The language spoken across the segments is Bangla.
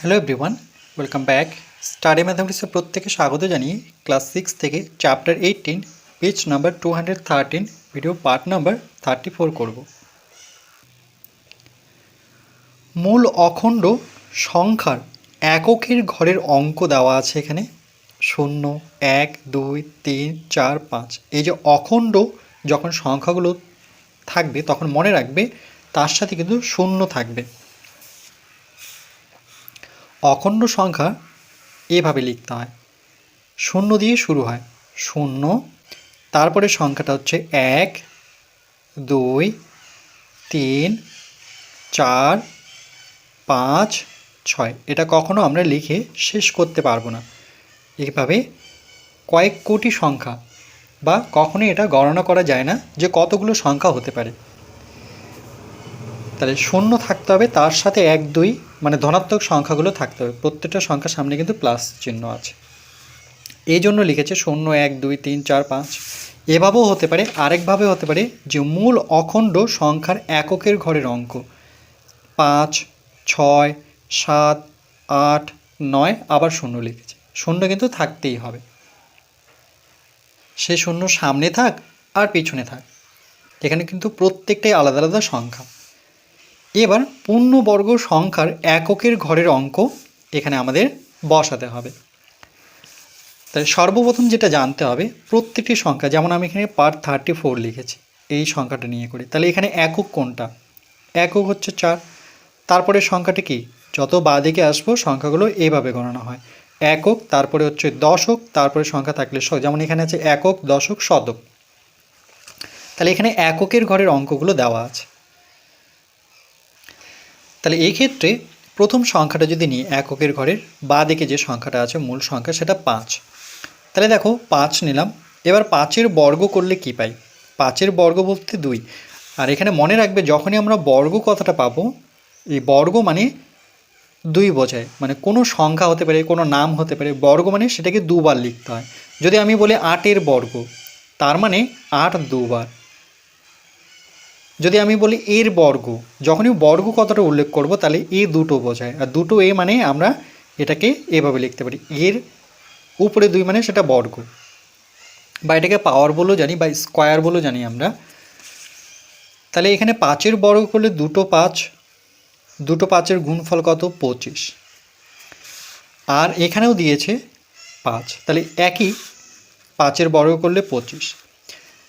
Hello everyone welcome back study ম্যাথামেটিক্সের প্রত্যেকে স্বাগত জানিয়ে ক্লাস সিক্স থেকে chapter eighteen page number two hundred thirteen video part number thirty four করব। মূল অখণ্ড সংখ্যার এককের ঘরের অঙ্ক দেওয়া আছে এখানে। শূন্য, এক, দুই, তিন, চার, পাঁচ। এই যে অখণ্ড যখন সংখ্যাগুলো থাকবে, তখন মনে রাখবে তার সাথে কিন্তু শূন্য থাকবে। অখণ্ড সংখ্যা এভাবে লিখতে হয়। শূন্য দিয়ে শুরু হয়। শূন্য। তারপরে সংখ্যাটা হচ্ছে এক, দুই, তিন, চার, পাঁচ, ছয়। এটা কখনো আমরা লিখে শেষ করতে পারব না। এইভাবে কয়েক কোটি সংখ্যা বা কখনোই এটা গণনা করা যায় না যে কতগুলো সংখ্যা হতে পারে। তাহলে শূন্য থাকতে হবে, তার সাথে এক, দুই মানে ধনাত্মক সংখ্যাগুলো থাকতে হবে। প্রত্যেকটা সংখ্যার সামনে কিন্তু প্লাস চিহ্ন আছে। এই জন্য লিখেছে শূন্য, এক, দুই, তিন, চার, পাঁচ। এভাবেও হতে পারে, আরেকভাবে হতে পারে যে মূল অখণ্ড সংখ্যার এককের ঘরের অঙ্ক। পাঁচ, ছয়, সাত, আট, নয়, আবার শূন্য লিখেছে। শূন্য কিন্তু থাকতেই হবে। সে শূন্য সামনে থাক আর পিছনে থাক। এখানে কিন্তু প্রত্যেকটাই আলাদা আলাদা সংখ্যা। এবার পূর্ণবর্গ সংখ্যার এককের ঘরের অঙ্ক এখানে আমাদের বসাতে হবে। তাই সর্বপ্রথম যেটা জানতে হবে, প্রত্যেকটি সংখ্যা, যেমন আমি এখানে পার থার্টি ফোর লিখেছি, এই সংখ্যাটা নিয়ে করি। তাহলে এখানে একক কোনটা? একক হচ্ছে চার। তারপরে সংখ্যাটি কি? যত বাদিকে আসব, সংখ্যাগুলো এইভাবে গণনা হয়। একক, তারপরে হচ্ছে দশক, তারপরে সংখ্যা থাকলে যেমন এখানে আছে একক, দশক, শতক। তাহলে এখানে এককের ঘরের অঙ্কগুলো দেওয়া আছে। তাহলে এই ক্ষেত্রে প্রথম সংখ্যাটা যদি নিই, এককের ঘরের বা দিকে যে সংখ্যাটা আছে, মূল সংখ্যা সেটা পাঁচ। তাহলে দেখো, পাঁচ নিলাম। এবার পাঁচের বর্গ করলে কি পাই? পাঁচের বর্গ বলতে দুই। আর এখানে মনে রাখবে, যখনই আমরা বর্গ কথাটা পাবো, এই বর্গ মানে দুই বোঝায়। মানে কোনো সংখ্যা হতে পারে, কোনো নাম হতে পারে, বর্গ মানে সেটাকে দুবার লিখতে হয়। যদি আমি বলি আটের বর্গ, তার মানে আট দুবার। যদি আমি বলি এর বর্গ, যখনই বর্গ কথাটা উল্লেখ করব, তাহলে এ দুটো বোঝায়। আর দুটো এ মানে আমরা এটাকে এভাবে লিখতে পারি। এর উপরে দুই মানে সেটা বর্গ। বা এটাকে পাওয়ার বলেও জানি, বা স্কোয়ার বলেও জানি আমরা। তাহলে এখানে পাঁচের বর্গ করলে দুটো পাঁচ, দুটো পাঁচের গুণফল কত? পঁচিশ। আর এখানেও দিয়েছে পাঁচ। তাহলে একই পাঁচের বর্গ করলে পঁচিশ।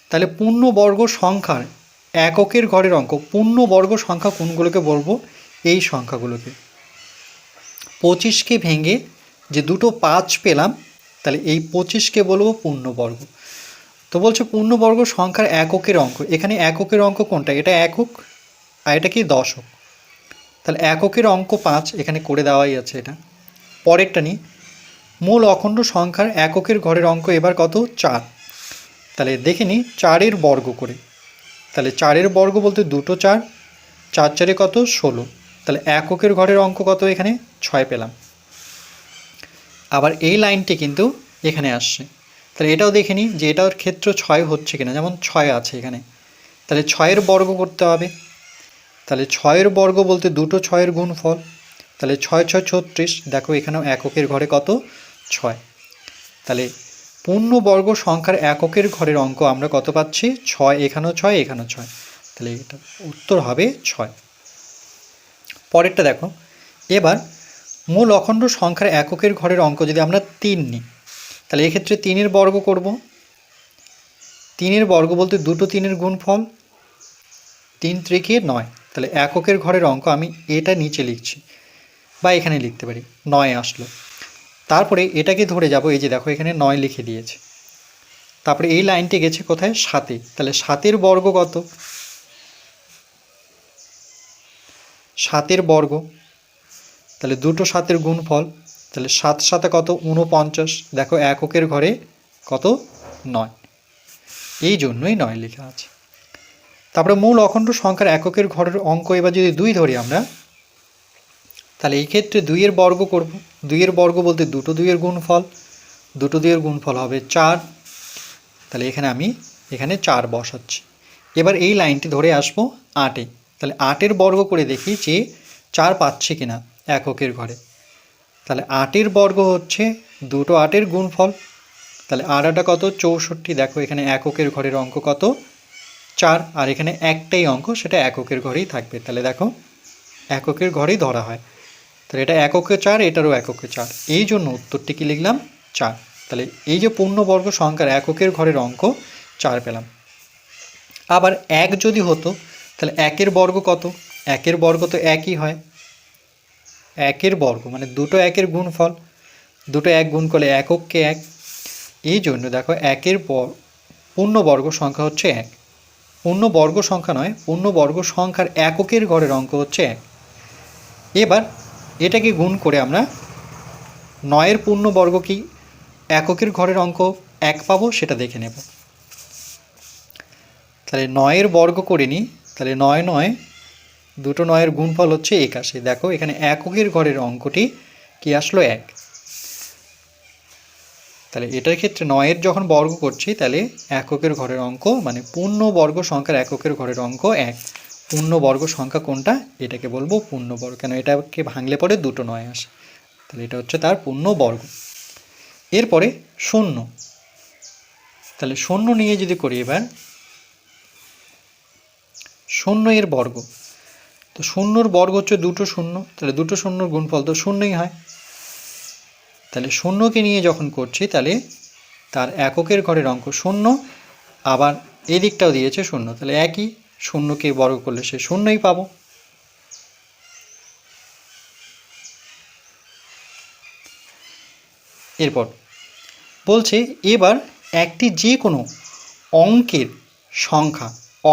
তাহলে পূর্ণবর্গ সংখ্যার এককের ঘরের অঙ্ক পূর্ণবর্গ সংখ্যা কোনগুলোকে বলব? এই সংখ্যাগুলোকে। পঁচিশকে ভেঙে যে দুটো পাঁচ পেলাম, তাহলে এই পঁচিশকে বলব পূর্ণবর্গ তো বলছে পূর্ণবর্গ সংখ্যার এককের অঙ্ক, এখানে এককের অঙ্ক কোনটা? এটা একক আর এটা কি দশক? তাহলে এককের অঙ্ক পাঁচ, এখানে করে দেওয়াই আছে এটা। পরেরটা নিই। মূল অখণ্ড সংখ্যার এককের ঘরের অঙ্ক এবার কত? চার। তাহলে দেখে নিই, চারের বর্গ করে। তাহলে চারের বর্গ বলতে দুটো চার চার চারে কত? ষোলো। তাহলে এককের ঘরের অঙ্ক কত এখানে? ছয় পেলাম। আবার এই লাইনটি কিন্তু এখানে আসছে। তাহলে এটাও দেখে নিই যে এটার ক্ষেত্র ছয় হচ্ছে কিনা। যেমন ছয় আছে এখানে। তাহলে ছয়ের বর্গ করতে হবে। তাহলে ছয়ের বর্গ বলতে দুটো ছয়ের গুণফল। তাহলে ছয় ছয়, ছত্রিশ। দেখো এখানেও এককের ঘরে কত? ছয়। তাহলে পূর্ণবর্গ সংখ্যার এককের ঘরের অঙ্ক আমরা কত পাচ্ছি? ছয় এখানেও ছয় এখানেও ছয়। তাহলে এটা উত্তর হবে ছয়। পরেরটা দেখো। এবার মূল অখণ্ড সংখ্যার এককের ঘরের অঙ্ক যদি আমরা তিন নিই, তাহলে এক্ষেত্রে তিনের বর্গ করব। তিনের বর্গ বলতে দুটো তিনের গুণফল, তিন ত্রিকে নয়। তাহলে এককের ঘরের অঙ্ক আমি এটা নিচে লিখছি, বা এখানে লিখতে পারি। নয় আসলো। তারপরে এটাকে ধরে যাব, এই যে দেখো এখানে নয় লিখে দিয়েছে। তারপরে এই লাইনটি গেছে কোথায়? সাতে। তাহলে সাতের বর্গ কত? সাতের বর্গ। তাহলে দুটো সাতের গুণফল। তাহলে সাত সাথে কত? উনপঞ্চাশ দেখো এককের ঘরে কত? নয়। এই জন্যই নয় লেখা আছে। তারপরে মূল অখণ্ড সংখ্যার এককের ঘরের অঙ্ক এবার যদি দুই ধরি আমরা তাহলে এই ক্ষেত্রে দুইয়ের বর্গ করব। দুইয়ের বর্গ বলতে দুটো দুইয়ের গুণফল। দুটো দুইয়ের গুণফল হবে চার। তাহলে এখানে আমি এখানে চার বসাচ্ছি। এবার এই লাইনটি ধরে আসব আটে। তাহলে আটের বর্গ করে দেখি যে চার পাচ্ছে কিনা এককের ঘরে। তাহলে আটের বর্গ হচ্ছে দুটো আটের গুণফল। তাহলে আর আটা কত? চৌষট্টি। দেখো এখানে এককের ঘরের অঙ্ক কত? চার। আর এখানে একটাই অঙ্ক, সেটা এককের ঘরেই থাকবে। তাহলে দেখো, এককের ঘরেই ধরা হয়। তাহলে এটা এককে চার, এটারও এককে চার। এই জন্য উত্তরটি কি লিখলাম? চার। তাহলে এই যে পূর্ণবর্গ সংখ্যার এককের ঘরের অঙ্ক, চার পেলাম। আবার এক যদি হতো, তাহলে একের বর্গ কত? একের বর্গ তো একই হয়। একের বর্গ মানে দুটো একের গুণফল। দুটো এক গুণ করলে একককে এক। এই জন্য দেখো একের বর- পূর্ণবর্গ সংখ্যা হচ্ছে এক। পূর্ণবর্গ সংখ্যা নয়, পূর্ণবর্গ সংখ্যার এককের ঘরের অঙ্ক হচ্ছে এক। এবার এটাকে গুণ করে আমরা নয়ের পূর্ণবর্গ কি? এককের ঘরের অঙ্ক এক পাবো, সেটা দেখে নেব। তাহলে নয়ের বর্গ করে নিই। তাহলে নয় নয়, দুটো নয়ের গুণফল হচ্ছে একাশি। দেখো, এখানে এককের ঘরের অঙ্কটি কি আসলো এক। তাহলে এটার ক্ষেত্রে নয়ের যখন বর্গ করছি, তাহলে এককের ঘরের অঙ্ক মানে পূর্ণ বর্গ সংখ্যার এককের ঘরের অঙ্ক এক। পূর্ণ বর্গ সংখ্যা কোনটা? এটাকে বলব পূর্ণ বর্গ কেন? এটাকে ভাঙলে পরে দুটো নয় আসে। তাহলে এটা হচ্ছে তার পূর্ণ বর্গ এরপরে শূন্য। তাহলে শূন্য নিয়ে যদি করি এবার, শূন্য এর বর্গ। তো শূন্যর বর্গ হচ্ছে দুটো শূন্য। তাহলে দুটো শূন্যর গুণফল তো শূন্যই হয়। তাহলে শূন্যকে নিয়ে যখন করছি, তাহলে তার এককের ঘরের অঙ্ক শূন্য, আবার এদিকটাও দিয়েছে শূন্য। তাহলে একই শূন্যকে বর্গ করলে সে শূন্যই পাবো। এরপর বলছে, এবার একটি যে কোনো অঙ্কের সংখ্যা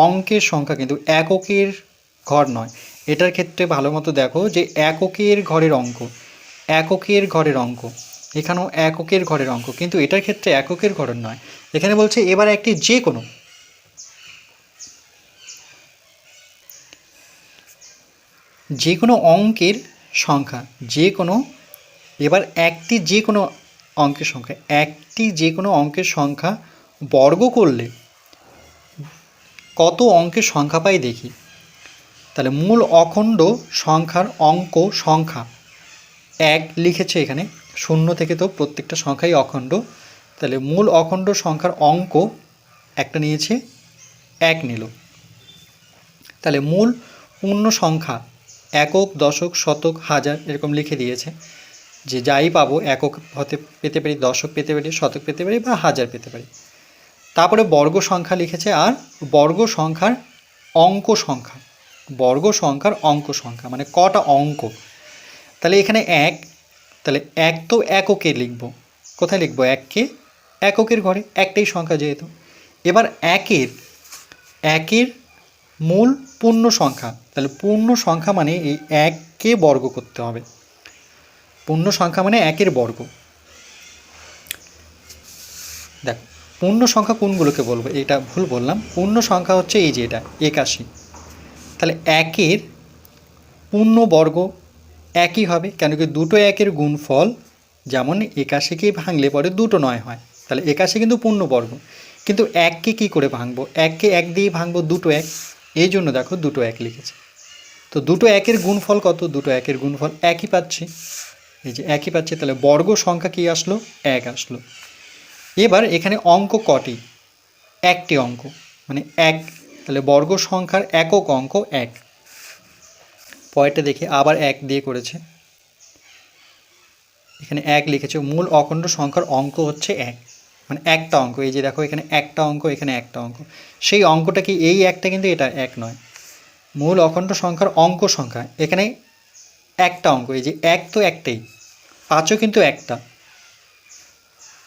অঙ্কের সংখ্যা কিন্তু এককের ঘর নয়। এটার ক্ষেত্রে ভালো মতো দেখো যে এককের ঘরের অঙ্ক, এককের ঘরের অঙ্ক, এখানেও এককের ঘরের অঙ্ক, কিন্তু এটার ক্ষেত্রে এককের ঘরের নয়। এখানে বলছে, এবার একটি যে কোনো যে কোনো অঙ্কের সংখ্যা যে কোনো এবার একটি যে কোনো অঙ্কের সংখ্যা, একটি যে কোনো অঙ্কের সংখ্যা বর্গ করলে কত অঙ্কের সংখ্যা পাই দেখি? তাহলে মূল অখণ্ড সংখ্যার অঙ্ক সংখ্যা এক লিখেছে এখানে, শূন্য থেকে তো প্রত্যেকটা সংখ্যাই অখণ্ড। তাহলে মূল অখণ্ড সংখ্যার অঙ্ক একটা নিয়েছে, এক নিল। তাহলে মূল পূর্ণ সংখ্যা একক, দশক, শতক, হাজার এরকম লিখে দিয়েছে যে যাই পাবো, একক হতে পেতে পারি, দশক পেতে পারি, শতক পেতে পারি বা হাজার পেতে পারি। তারপরে বর্গ সংখ্যা লিখেছে আর বর্গ সংখ্যার অঙ্ক সংখ্যা। বর্গ সংখ্যার অঙ্ক সংখ্যা মানে কটা অঙ্ক। তাহলে এখানে এক, তাহলে এক তো এককে লিখব। কোথায় লিখব? এককে, এককের ঘরে, একটাই সংখ্যা যেহেতু। এবার একের একের মূল পূর্ণ সংখ্যা। তাহলে পূর্ণ সংখ্যা মানে এই এককে বর্গ করতে হবে। পূর্ণ সংখ্যা মানে একের বর্গ। দেখো, পূর্ণ সংখ্যা কোনগুলোকে বলব? এটা ভুল বললাম। পূর্ণ সংখ্যা হচ্ছে এই যে এটা, একাশি। তাহলে একের পূর্ণ বর্গ একই হবে, কেন কি দুটো একের গুণফল যেমন একাশিকে ভাঙলে পরে দুটো নয় হয়। তাহলে একাশি কিন্তু পূর্ণ বর্গ। কিন্তু এককে কি করে ভাঙবো? এককে এক দিয়ে ভাঙবো, দুটো এক। এই জন্য দেখো দুটো এক লিখেছে। তো দুটো একের গুণফল কত? দুটো একের গুণফল একই পাচ্ছি। এই যে একই পাচ্ছি, তাহলে বর্গ সংখ্যা কি আসলো? এক আসলো। এবার এখানে অঙ্ক কটি? একটি অঙ্ক। মানে এক, তাহলে বর্গ সংখ্যার একক অঙ্ক এক। পরেরটা দেখি, আবার এক দিয়ে করেছে। এখানে এক লিখেছে, মূল অখণ্ড সংখ্যার অঙ্ক হচ্ছে এক। মানে একটা অঙ্ক, এই যে দেখো এখানে একটা অঙ্ক, এখানে একটা অঙ্ক। সেই অঙ্কটা কি এই একটা কিন্তু এটা এক নয়। মূল অখণ্ড সংখ্যার অঙ্ক সংখ্যা, এখানে একটা অঙ্ক, এই যে এক তো একটাই, পাঁচও কিন্তু একটা।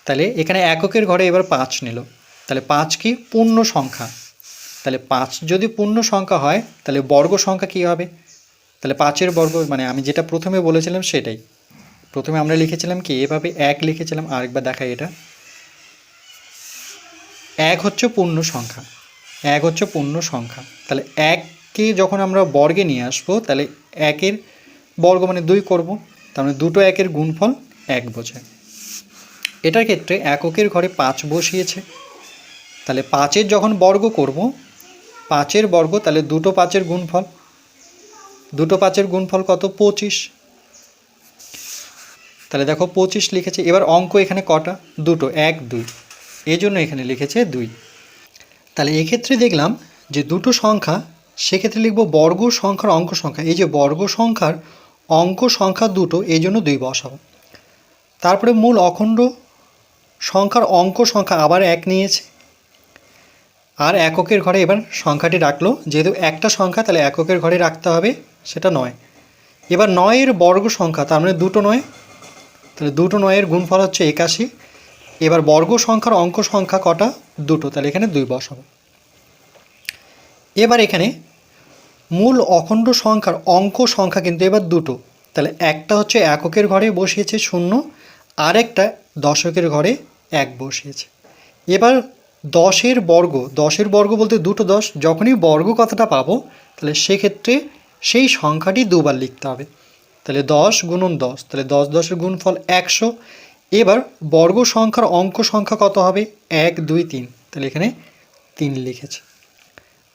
তাহলে এখানে এককের ঘরে এবার পাঁচ নিল। তাহলে পাঁচ কি পূর্ণ সংখ্যা? তাহলে পাঁচ যদি পূর্ণ সংখ্যা হয়, তাহলে বর্গ সংখ্যা কী হবে? তাহলে পাঁচের বর্গ মানে আমি যেটা প্রথমে বলেছিলাম সেটাই। প্রথমে আমরা লিখেছিলাম কি? এভাবে এক লিখেছিলাম, আরেকবার দেখাই এটা। এক হচ্ছে পূর্ণ সংখ্যা। এক হচ্ছে পূর্ণ সংখ্যা। তাহলে এককে যখন আমরা বর্গে নিয়ে আসব, তাহলে একের বর্গ মানে দুই করব। তার মানে দুটো একের গুণফল এক বোঝায় এটার ক্ষেত্রে এককের ঘরে পাঁচ বসিয়েছে। তাহলে পাঁচের যখন বর্গ করব, পাঁচের বর্গ, তাহলে দুটো পাঁচের গুণফল। দুটো পাঁচের গুণফল কত? পঁচিশ। তাহলে দেখো পঁচিশ লিখেছে। এবার অঙ্ক এখানে কটা? দুটো। এক, দুই। এই জন্য এখানে লিখেছে দুই। তাহলে এক্ষেত্রে দেখলাম যে দুটো সংখ্যা, সেক্ষেত্রে লিখব বর্গ সংখ্যার অঙ্ক সংখ্যা। এই যে বর্গ সংখ্যার অঙ্ক সংখ্যা দুটো এই জন্য দুই বসাবো। তারপরে মূল অখণ্ড সংখ্যার অঙ্ক সংখ্যা আবার এক নিয়েছে। আর এককের ঘরে এবার সংখ্যাটি রাখল। যেহেতু একটা সংখ্যা, তাহলে এককের ঘরে রাখতে হবে, সেটা নয়। এবার নয়ের বর্গ সংখ্যা, তার মানে দুটো নয়। তাহলে দুটো নয়ের গুণফল হচ্ছে একাশি। এবার বর্গ সংখ্যার অঙ্ক সংখ্যা কটা? দুটো। তাহলে এখানে দুই বসাবো এবার এখানে মূল অখণ্ড সংখ্যার অঙ্ক সংখ্যা কিন্তু এবার দুটো। তাহলে একটা হচ্ছে এককের ঘরে বসিয়েছে শূন্য, আরেকটা দশকের ঘরে এক বসিয়েছে। এবার দশের বর্গ দশের বর্গ বলতে দুটো দশ। যখনই বর্গ কথাটা পাবো, তাহলে সেক্ষেত্রে সেই সংখ্যাটি দুবার লিখতে হবে। তাহলে দশ গুণন দশ। তাহলে দশ দশের গুণফল একশো। এবার বর্গ সংখ্যার অঙ্ক সংখ্যা কত হবে? এক, দুই, তিন। তাহলে এখানে তিন লিখেছে।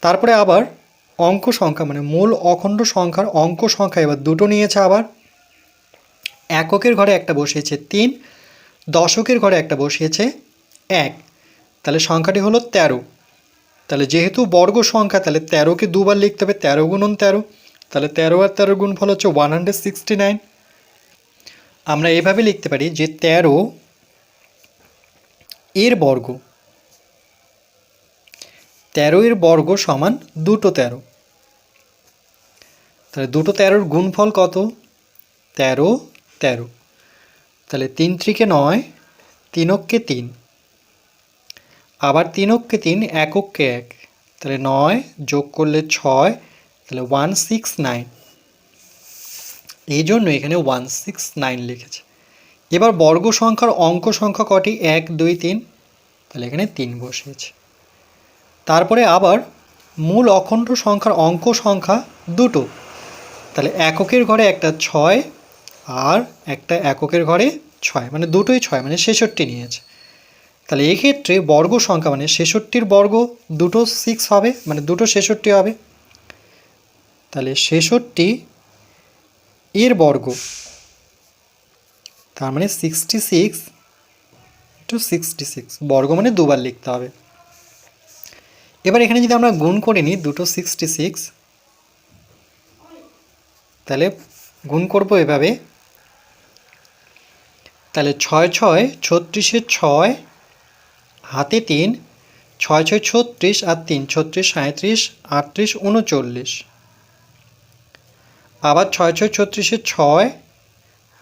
তারপরে আবার অঙ্ক সংখ্যা মানে মূল অখণ্ড সংখ্যার অঙ্ক সংখ্যা এবার দুটো নিয়েছে আবার। এককের ঘরে একটা বসিয়েছে তিন, দশকের ঘরে একটা বসিয়েছে এক। তাহলে সংখ্যাটি হলো তেরো। তাহলে যেহেতু বর্গ সংখ্যা, তাহলে তেরোকে দুবার লিখতে হবে, তেরো গুণন তেরো। তাহলে তেরো আর তেরো গুণফল হচ্ছে ওয়ান হান্ড্রেড সিক্সটি নাইন আমরা এভাবে লিখতে পারি যে তেরো এর বর্গ, তেরো এর বর্গ সমান দুটো তেরো। তাহলে দুটো তেরোর গুণফল কত? তেরো তেরো। তাহলে তিন ত্রিকে নয়, তিনককে তিন। আবার তিনককে তিন, একককে এক। তাহলে নয় যোগ করলে ছয়, তাহলে ওয়ান সিক্স নাইন এই জন্য এখানে ওয়ান সিক্স নাইন লিখেছে। এবার বর্গ সংখ্যার অঙ্ক সংখ্যা কটি? এক, দুই, তিন। তাহলে এখানে তিন বসিয়েছে। তারপরে আবার মূল অখণ্ড সংখ্যার অঙ্ক সংখ্যা দুটো। তাহলে এককের ঘরে একটা ছয় আর একটা এককের ঘরে ছয় মানে দুটোই ছয় মানে ছেষট্টি নিয়েছে। তাহলে এক্ষেত্রে বর্গ সংখ্যা মানে ছেষট্টির বর্গ দুটো সিক্স হবে মানে দুটো ছেষট্টি হবে। তাহলে ছেষট্টি এর বর্গ। তার মানে sixty six to sixty six বর্গ মানে দুবার লিখতে হবে। এবার এখানে যদি আমরা গুণ করে নিই দুটো সিক্সটি সিক্স তাহলে গুণ করব এভাবে। তাহলে ছয় ছয় ছত্রিশের ছয়, হাতে তিন, ছয় ছয় ছত্রিশ আর তিন, ছত্রিশ সাঁত্রিশ আটত্রিশ, উনচল্লিশ। আবার ছয় ছয় ছত্রিশে ছয়,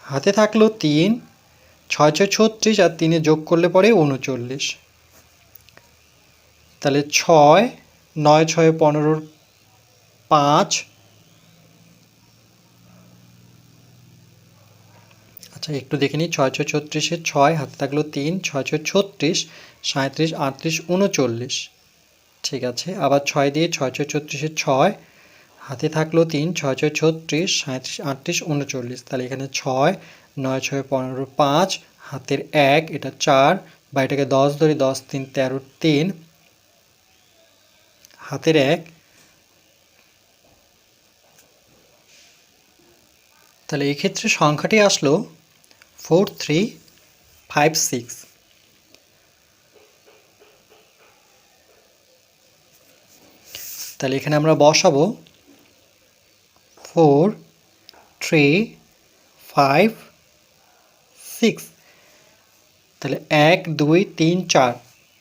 হাতে থাকল তিন, ছয় ছয় ছত্রিশ আর তিনে যোগ করলে পরে উনচল্লিশ। তাহলে ছয়, নয় ছয় পনেরোর পাঁচ। আচ্ছা একটু দেখে নিই, ছয় ছয় ছত্রিশের ছয়, হাতে থাকল তিন, ছয় ছয় ছত্রিশ সাঁত্রিশ আটত্রিশ, উনচল্লিশ। ঠিক আছে, আবার ছয় দিয়ে ছয় ছয় ছত্রিশে ছয় হাতে থাকল তিন, ছয় ছয়, ছত্রিশ সাঁত্রিশ আটত্রিশ, উনচল্লিশ। তাহলে এখানে ছয়, নয়, ছয়, পনেরো, পাঁচ, হাতের এক, এটা চার বা এটাকে দশ ধরি, দশ, তিন, তেরো, তিন। হাতের এক। তাহলে এই ক্ষেত্রে সংখ্যাটি আসলো ফোর, থ্রি, ফাইভ, সিক্স। তাহলে এখানে আমরা বসাবো ফোর থ্রি ফাইভ সিক্স তাহলে এক, দুই, তিন, চার।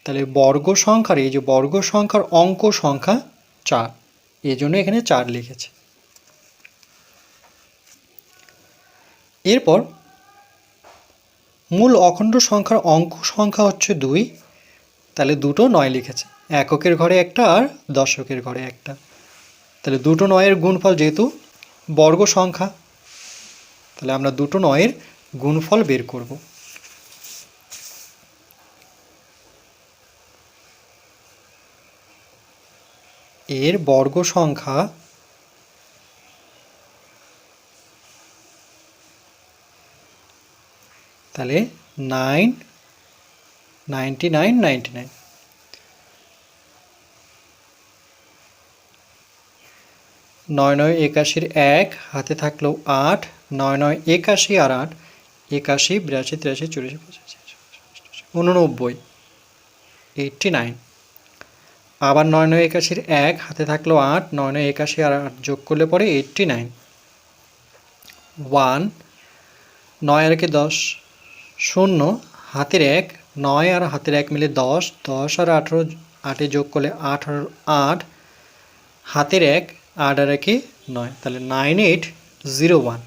তাহলে বর্গ সংখ্যার, এই যে বর্গ সংখ্যার অঙ্ক সংখ্যা চার। এই জন্য এখানে চার লিখেছে। এরপর মূল অখণ্ড সংখ্যার অঙ্ক সংখ্যা হচ্ছে দুই। তাহলে দুটো নয় লিখেছে। এককের ঘরে একটা আর দশকের ঘরে একটা। তাহলে দুটো নয়ের গুণফল যেহেতু বর্গ সংখ্যা, তাহলে আমরা দুটো নয়ের গুণফল বের করব। এর বর্গ সংখ্যা তাহলে nine ninety nine ninety nine নয় নয় একাশির এক, হাতে থাকল আট, নয় নয় একাশি আর আট, একাশি, বিরাশি, তিরাশি, চুরাশি, পঁচাশি উননব্বই এইটটি নাইন আবার নয় নয় একাশির এক, হাতে থাকল আট, নয় নয় একাশি আর আট যোগ করলে পরে এইটটি নাইন ওয়ান নয় আর একে দশ, শূন্য, হাতের এক, নয় আর হাতের এক মিলে দশ দশ আর আঠেরো, আটে যোগ করলে আঠারো, আট। হাতের এক আট আর একে নয়। তাহলে নাইন এইট জিরো ওয়ান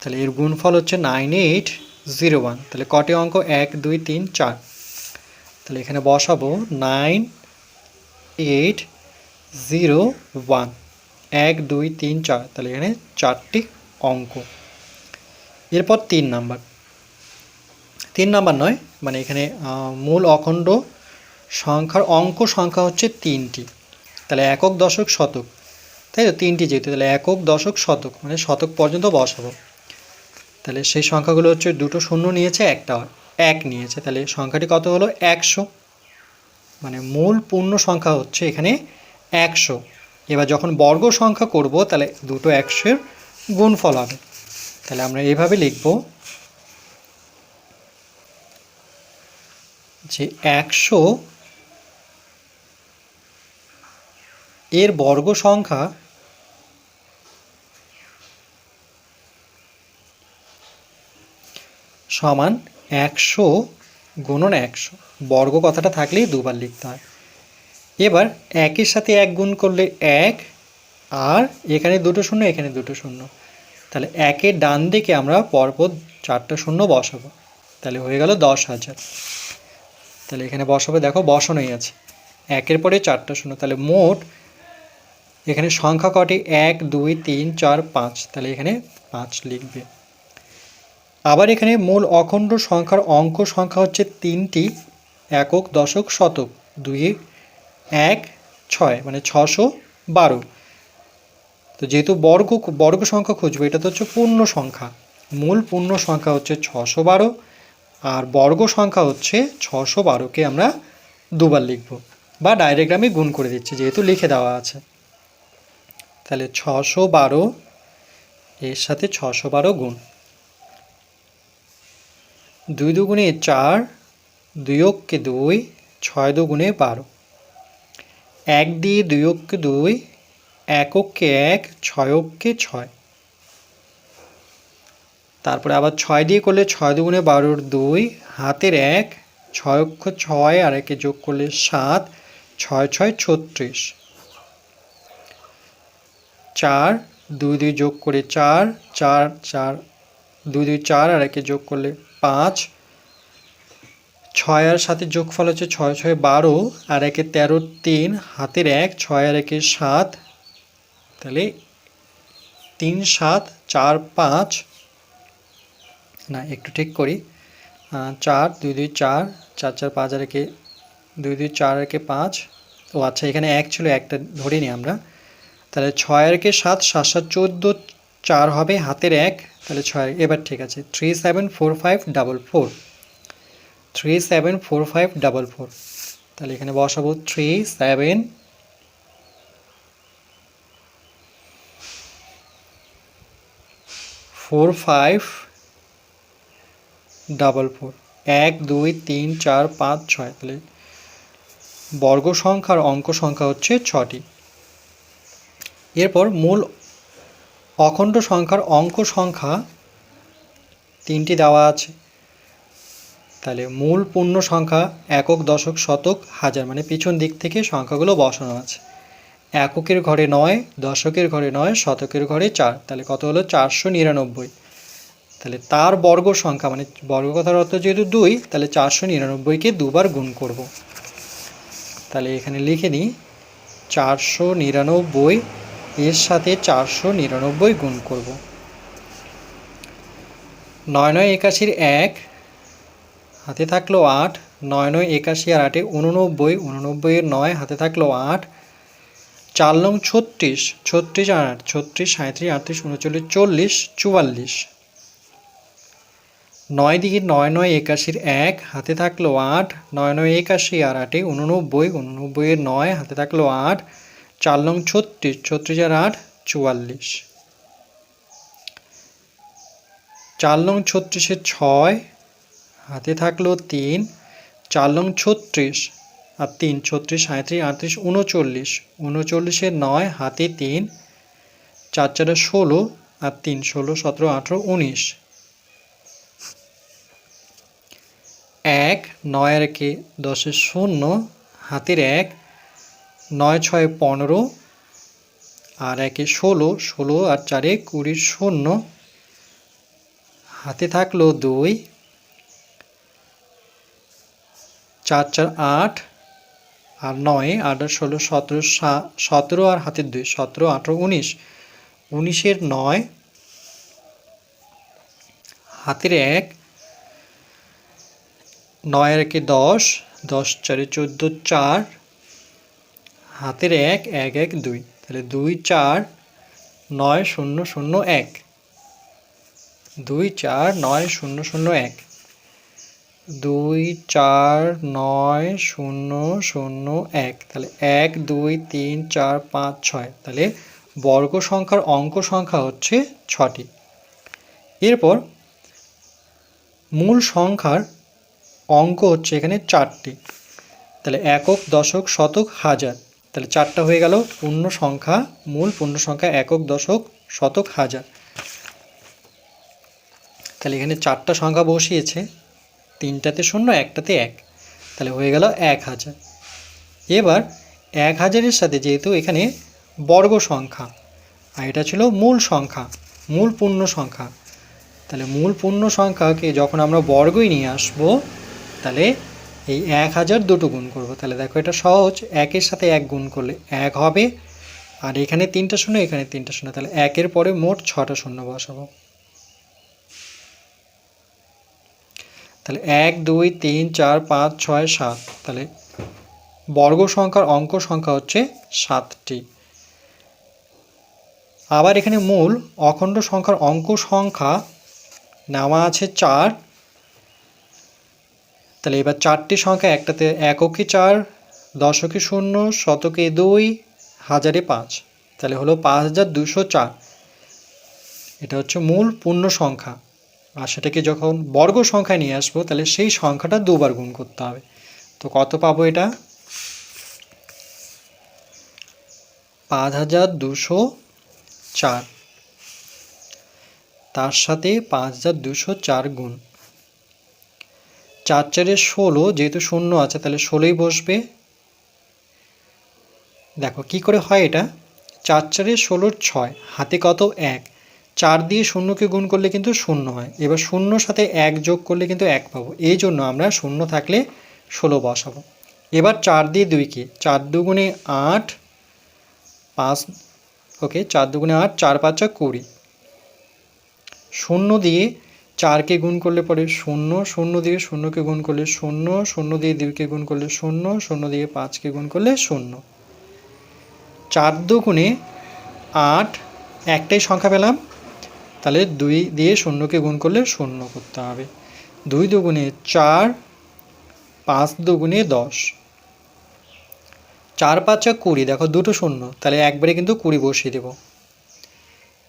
তাহলে এর গুণফল হচ্ছে নাইন এইট জিরো ওয়ান তাহলে কটি অঙ্ক? এক, দুই, তিন, চার। তাহলে এখানে বসাবো নাইন এইট জিরো ওয়ান এক, দুই, তিন, চার। তাহলে এখানে চারটি অঙ্ক। এরপর তিন নাম্বার। তিন নাম্বার নয় মানে এখানে মূল অখণ্ড সংখ্যার অঙ্ক সংখ্যা হচ্ছে তিনটি। তাহলে একক দশক শতক। তাই তো? তিনটি যেহেতু, তাহলে একক দশক শতক মানে শতক পর্যন্ত বসাবো। তাহলে সেই সংখ্যাগুলো হচ্ছে দুটো শূন্য নিয়েছে, একটা এক নিয়েছে। তাহলে সংখ্যাটি কত হলো? একশো। মানে মূল পূর্ণ সংখ্যা হচ্ছে এখানে একশো। এবার যখন বর্গ সংখ্যা করব, তাহলে দুটো একশোর গুণফল হবে। তাহলে আমরা এইভাবে লিখব যে একশো এর বর্গ সংখ্যা সমান একশো গুণন একশো। বর্গ কথাটা থাকলেই দুবার লিখতে হয়। এবার একের সাথে এক গুণ করলে এক, আর এখানে দুটো শূন্য, এখানে দুটো শূন্য। তাহলে একের ডান দিকে আমরা পরপর চারটা শূন্য বসাবো। তাহলে হয়ে গেল দশ হাজার। তাহলে এখানে বসাবো, দেখো বসানোই আছে। একের পরে চারটা শূন্য, তাহলে মোট এখানে সংখ্যা কটি? এক, দুই, তিন, চার, পাঁচ। তাহলে এখানে পাঁচ লিখবে। আবার এখানে মূল অখণ্ড সংখ্যার অঙ্ক সংখ্যা হচ্ছে তিনটি, একক, দশক, শতক। দুই, এক, ছয় মানে ছশো বারো। তো যেহেতু বর্গ বর্গ সংখ্যা খুঁজবো, এটা তো হচ্ছে পূর্ণ সংখ্যা। মূল পূর্ণ সংখ্যা হচ্ছে ছশো বারো, আর বর্গ সংখ্যা হচ্ছে ছশো বারোকে আমরা দুবার লিখব। বা আমি গুণ করে দিচ্ছি, যেহেতু লিখে দেওয়া আছে। তাহলে ছশো বারো, এর সাথে ছশো বারো গুণ। দুই দুগুণে চার, দুই অক্ষে দুই, ছয় দুগুণে বারো। এক দিয়ে দুই অক্ষে দুই, এক অক্ষে এক, ছয় অক্ষে ছয়। তারপরে আবার ছয় দিয়ে করলে ছয় দুগুণে বারোর দুই, হাতের এক, ছয় অক্ষ ছয়, আর একে যোগ করলে সাত, ছয় ছয় ছত্রিশ। চার, দুই দুই যোগ করে চার চার চার, দুই দুই, চার আর একে যোগ করলে পাঁচ। ছয় আর সাথে যোগফল হচ্ছে ছয় ছয় বারো আর একে তেরো, তিন, হাতের এক, ছয় আর একে সাত। তাহলে তিন, সাত, চার, পাঁচ। না, একটু ঠিক করি। চার, দুই দুই, চার চার চার, পাঁচ আর একে, দুই দুই, চার একে পাঁচ। ও আচ্ছা এখানে এক ছিল, একটা ধরে নিই আমরা। তাহলে ছয় আর একে সাত সাত সাত, চোদ্দ, চার হবে হাতের এক। তাহলে ছয় এবার ঠিক আছে। Three seven four five double four three seven four five double four তাহলে এখানে বসাবো three seven four five double four এক, দুই, তিন, চার, পাঁচ, ছয়। তাহলে বর্গ সংখ্যার অঙ্ক সংখ্যা হচ্ছে ছটি। এরপর মূল অখণ্ড সংখ্যার অঙ্ক সংখ্যা তিনটি দেওয়া আছে। তাহলে মূল পূর্ণ সংখ্যা একক, দশক, শতক, হাজার মানে পিছন দিক থেকে সংখ্যাগুলো বসানো আছে। এককের ঘরে নয়, দশকের ঘরে নয়, শতকের ঘরে চার। তাহলে কত হলো? চারশো নিরানব্বই। তাহলে তার বর্গ সংখ্যা মানে বর্গ কথার অর্থ যেহেতু দুই, তাহলে চারশো নিরানব্বইকে দুবার গুণ করব। তাহলে এখানে লিখে নিই, চারশো নিরানব্বই এর সাথে চারশো নিরানব্বই গুণ করব। নয় নয় একাশির এক, হাতে থাকল আট, নয় নয় একাশি আর আটে উননব্বই উননব্বইয়ের নয়, হাতে থাকল আট। চার নং ছত্রিশ ছত্রিশ আর আট, ছত্রিশ সাঁত্রিশ আটত্রিশ, উনচল্লিশ, চল্লিশ, চুয়াল্লিশ। নয় দিকে নয় নয় একাশির এক, হাতে থাকল আট, নয় নয় একাশি আর আটে উননব্বই উননব্বইয়ের নয়, হাতে থাকল আট। চার নং ছত্রিশ ছত্রিশ আর আট, চুয়াল্লিশ। চার লং ছত্রিশে ছয়, হাতে থাকল তিন। চার লং ছত্রিশ আর তিন, ছত্রিশ সাঁত্রিশ আটত্রিশ, উনচল্লিশ। উনচল্লিশে নয়, হাতে তিন। চার, চারে ষোলো আর তিন, ষোলো, সতেরো, আঠেরো, উনিশ। এক নয় আর একে দশে শূন্য, হাতের এক। নয় ছয় পনেরো আর একে ষোলো ষোলো আর চারে কুড়ির শূন্য। হাতে থাকল দুই, চার চার, আট আর নয়, আট আর ষোলো, সতেরো সতেরো আর হাতের দুই, সতেরো, আঠেরো, উনিশ, উনিশের নয়, হাতের এক নয় একে দশ দশ, চারে চোদ্দ, চার হাতের এক এক এক, দুই। তাহলে দুই, চার, নয়, শূন্য শূন্য, এক। দুই, চার, নয়, শূন্য শূন্য, এক। দুই, চার, নয়, শূন্য শূন্য, এক। তাহলে এক, দুই, তিন, চার, পাঁচ, ছয়। তাহলে বর্গ সংখ্যার অঙ্ক সংখ্যা হচ্ছে ছটি। এরপর মূল সংখ্যার অঙ্ক হচ্ছে এখানে চারটি। তাহলে একক, দশক, শতক, হাজার। তাহলে চারটা হয়ে গেল পূর্ণ সংখ্যা মূল পূর্ণ সংখ্যা একক, দশক, শতক, হাজার। তাহলে এখানে চারটা সংখ্যা বসিয়েছে, তিনটাতে শূন্য, একটাতে এক। তাহলে হয়ে গেল এক হাজার। এবার এক হাজারের সাথে যেহেতু এখানে বর্গ সংখ্যা, আর এটা ছিল মূল সংখ্যা, মূল পূর্ণ সংখ্যা। তাহলে মূল পূর্ণ সংখ্যাকে যখন আমরা বর্গই নিয়ে আসব, তাহলে এই এক হাজার দুটো গুণ করব। তাহলে দেখো এটা সহজ, একের সাথে এক গুণ করলে এক হবে। আর এখানে তিনটা শূন্য, এখানে তিনটা শূন্য। তাহলে একের পরে মোট ছটা শূন্য বসাবো। তাহলে এক, দুই, তিন, চার, পাঁচ, ছয়, সাত। তাহলে বর্গ সংখ্যার অঙ্ক সংখ্যা হচ্ছে সাতটি। আবার এখানে মূল অখণ্ড সংখ্যার অঙ্ক সংখ্যা নেওয়া আছে চার। তাহলে এবার চারটি সংখ্যা, একটাতে এককে চার, দশকে শূন্য, শতকে দুই, হাজারে পাঁচ। তাহলে হলো পাঁচ হাজার দুশো চার। এটা হচ্ছে মূল পূর্ণ সংখ্যা। আর সেটাকে যখন বর্গ সংখ্যায় নিয়ে আসব, তাহলে সেই সংখ্যাটা দুবার গুণ করতে হবে। তো কত পাবো এটা? পাঁচ হাজার দুশো চার। তার সাথে পাঁচ হাজার দুশো চার গুণ। চার চারে ষোলো, যেহেতু শূন্য আছে, তাহলে ষোলোই বসবে। দেখো, কি করে হয় এটা? চার চারে ষোলোর ছয়। হাতে কত? এক। চার দিয়ে শূন্যকে গুণ করলে কিন্তু শূন্য হয়। এবার শূন্যর সাথে এক যোগ করলে কিন্তু এক পাবো। এই জন্য আমরা শূন্য থাকলে ষোলো বসাবো। এবার চার দিয়ে দুইকে চার দুগুণে আট পাঁচ, ওকে, চার দুগুণে আট, চার পাঁচা কুড়ি। শূন্য দিয়ে চারকে গুণ করলে পরে শূন্য শূন্য দিয়ে শূন্যকে গুণ করলে শূন্য শূন্য দিয়ে দুইকে গুণ করলে শূন্য শূন্য দিয়ে পাঁচকে গুণ করলে শূন্য। চার দুগুণে আট, একটাই সংখ্যা পেলাম। তাহলে দুই দিয়ে শূন্যকে গুণ করলে শূন্য করতে হবে। দুই দুগুণে চার, পাঁচ দুগুণে দশ। চার, পাঁচা কুড়ি, দেখো দুটো শূন্য। তাহলে একবারে কিন্তু কুড়ি বসিয়ে দেব।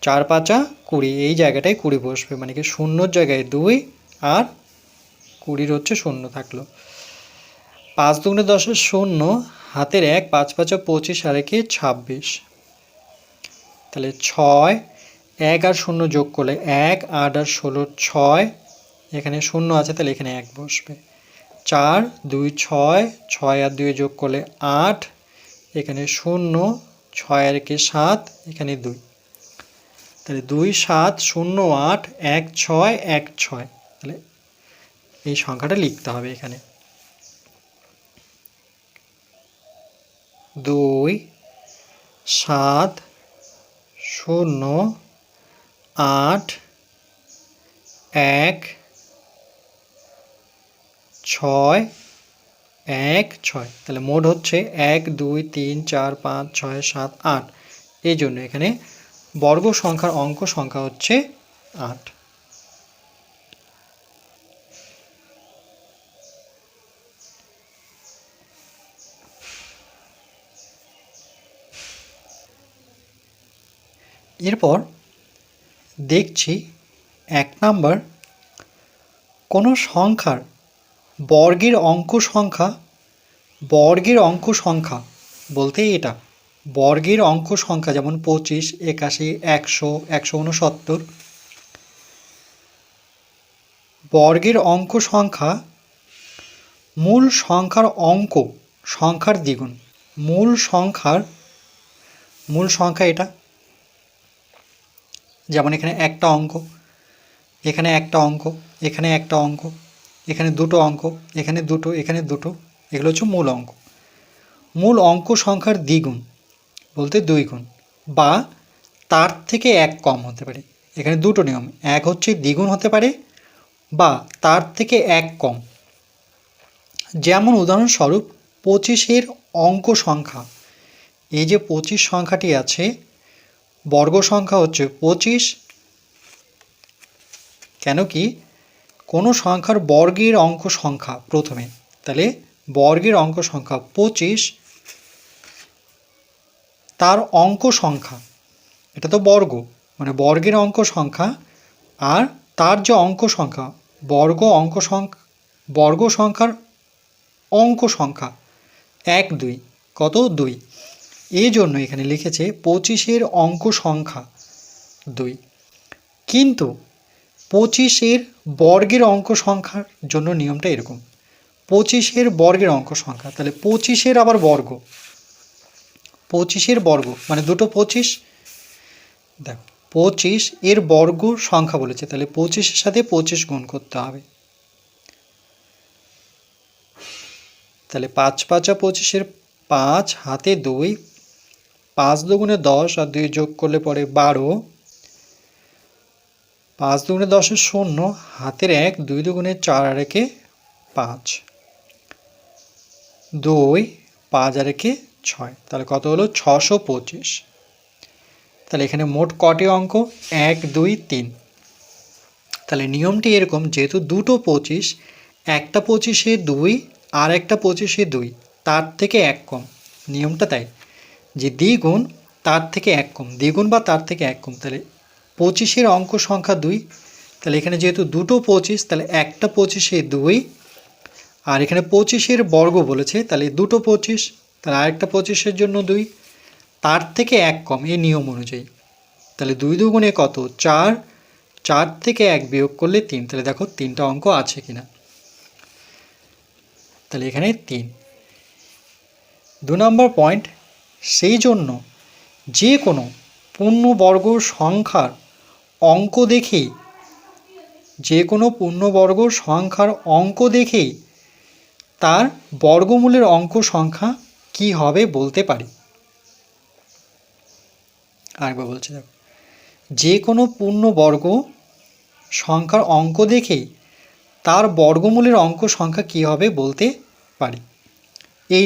চার পাঁচা কুড়ি, এই জায়গাটায় কুড়ি বসবে মানে কি শূন্যর জায়গায় দুই আর কুড়ির হচ্ছে শূন্য থাকল। পাঁচ দুগুণে দশের শূন্য, হাতের এক, পাঁচ পাঁচা পঁচিশ, আর একে ছাব্বিশ। তাহলে ছয়, এক আর শূন্য যোগ করলে এক, আট আর ষোলো, ছয়, এখানে শূন্য আছে, তাহলে এখানে এক বসবে। চার, দুই, ছয় ছয় আর দুই যোগ করলে আট, এখানে শূন্য, ছয় আর একে সাত, এখানে দুই। তাহলে দুই সাত শূন্য আট এক ছয় এক ছয়। তাহলে এই সংখ্যাটা লিখতে হবে এখানে। দুই সাত শূন্য আট এক ছয় এক ছয়। তাহলে মোট হচ্ছে এক, দুই, তিন, চার, পাঁচ, ছয়, সাত, আট। এই জন্য এখানে বর্গ সংখ্যার অঙ্ক সংখ্যা হচ্ছে আট। এরপর দেখছি এক নাম্বার, কোনো সংখ্যার বর্গের অঙ্ক সংখ্যা বর্গের অঙ্ক সংখ্যা বলতে এটা। বর্গের অঙ্ক সংখ্যা যেমন পঁচিশ, একাশি, একশো একশো উনসত্তর বর্গের অঙ্ক সংখ্যা মূল সংখ্যার অঙ্ক, সংখ্যার দ্বিগুণ। মূল সংখ্যার, মূল সংখ্যা এটা। যেমন এখানে একটা অঙ্ক, এখানে একটা অঙ্ক, এখানে একটা অঙ্ক, এখানে দুটো অঙ্ক, এখানে দুটো এখানে দুটো, এগুলো হচ্ছে মূল অঙ্ক। মূল অঙ্ক সংখ্যার দ্বিগুণ। বলতে দুই গুণ। বা তার থেকে এক কম হতে পারে। এখানে দুটো নিয়ম, এক হচ্ছে দ্বিগুণ হতে পারে বা তার থেকে এক কম। যেমন উদাহরণস্বরূপ পঁচিশের অঙ্ক সংখ্যা। এই যে পঁচিশ সংখ্যাটি আছে, বর্গ সংখ্যা হচ্ছে পঁচিশ। কেন কি? কোনো সংখ্যার বর্গের অঙ্ক সংখ্যা প্রথমে, তাহলে বর্গের অঙ্ক সংখ্যা পঁচিশ। তার অঙ্ক সংখ্যা। এটা তো বর্গ মানে বর্গের অঙ্ক সংখ্যা আর তার যে অঙ্ক সংখ্যা, বর্গ অঙ্ক সংখ্যা, বর্গ সংখ্যার অঙ্ক সংখ্যা, এক, দুই, কত? দুই। এই জন্য এখানে লিখেছে পঁচিশের অঙ্ক সংখ্যা দুই। কিন্তু পঁচিশের বর্গের অঙ্ক সংখ্যার জন্য নিয়মটা এরকম। পঁচিশের বর্গের অঙ্ক সংখ্যা, তাহলে পঁচিশের আবার বর্গ। পঁচিশের বর্গ মানে দুটো পঁচিশ, দেখো, পঁচিশ এর বর্গ সংখ্যা বলেছে, তাহলে পঁচিশের সাথে পঁচিশ গুণ করতে হবে। তাহলে পাঁচ পাঁচা পঁচিশের পাঁচ, হাতে দুই, পাঁচ দুগুণে দশ আর দুই যোগ করলে পরে বারো, পাঁচ দুগুণে দশের শূন্য, হাতের এক, দুই দুগুণে চার আর একে পাঁচ, দুই, পাঁচ আর একে ছয়। তাহলে কত হলো? ছশো পঁচিশ। তাহলে এখানে মোট কটি অঙ্ক? এক, দুই, তিন। তাহলে নিয়মটি এরকম, যেহেতু দুটো পঁচিশ, একটা পঁচিশে দুই আর একটা পঁচিশে দুই, তার থেকে এক কম। নিয়মটা তাই, যে দ্বিগুণ, তার থেকে এক কম। দ্বিগুণ বা তার থেকে এক কম। তাহলে পঁচিশের অঙ্ক সংখ্যা দুই। তাহলে এখানে যেহেতু দুটো পঁচিশ, তাহলে একটা পঁচিশে দুই। আর এখানে পঁচিশের বর্গ বলেছে, তাহলে দুটো পঁচিশ তাহলে আরেকটা পঁচিশের জন্য দুই। তার থেকে এক কম এই নিয়ম অনুযায়ী। তাহলে দুই দুগুণে কত? চার। চার থেকে এক বিয়োগ করলে তিন। তাহলে দেখো তিনটা অঙ্ক আছে কিনা। তাহলে এখানে তিন। দু নম্বর পয়েন্ট, সেই জন্য যে কোনো পূর্ণবর্গ সংখ্যার অঙ্ক দেখেই যে কোনো পূর্ণবর্গ সংখ্যার অঙ্ক দেখেই তার বর্গমূলের অঙ্ক সংখ্যা কি হবে বলতে পারি? আরেকবার বলছি দেখো। যে কোনো পূর্ণবর্গ সংখ্যার অঙ্ক দেখেই তার বর্গমূলের অঙ্ক সংখ্যা কি হবে বলতে পারি। এই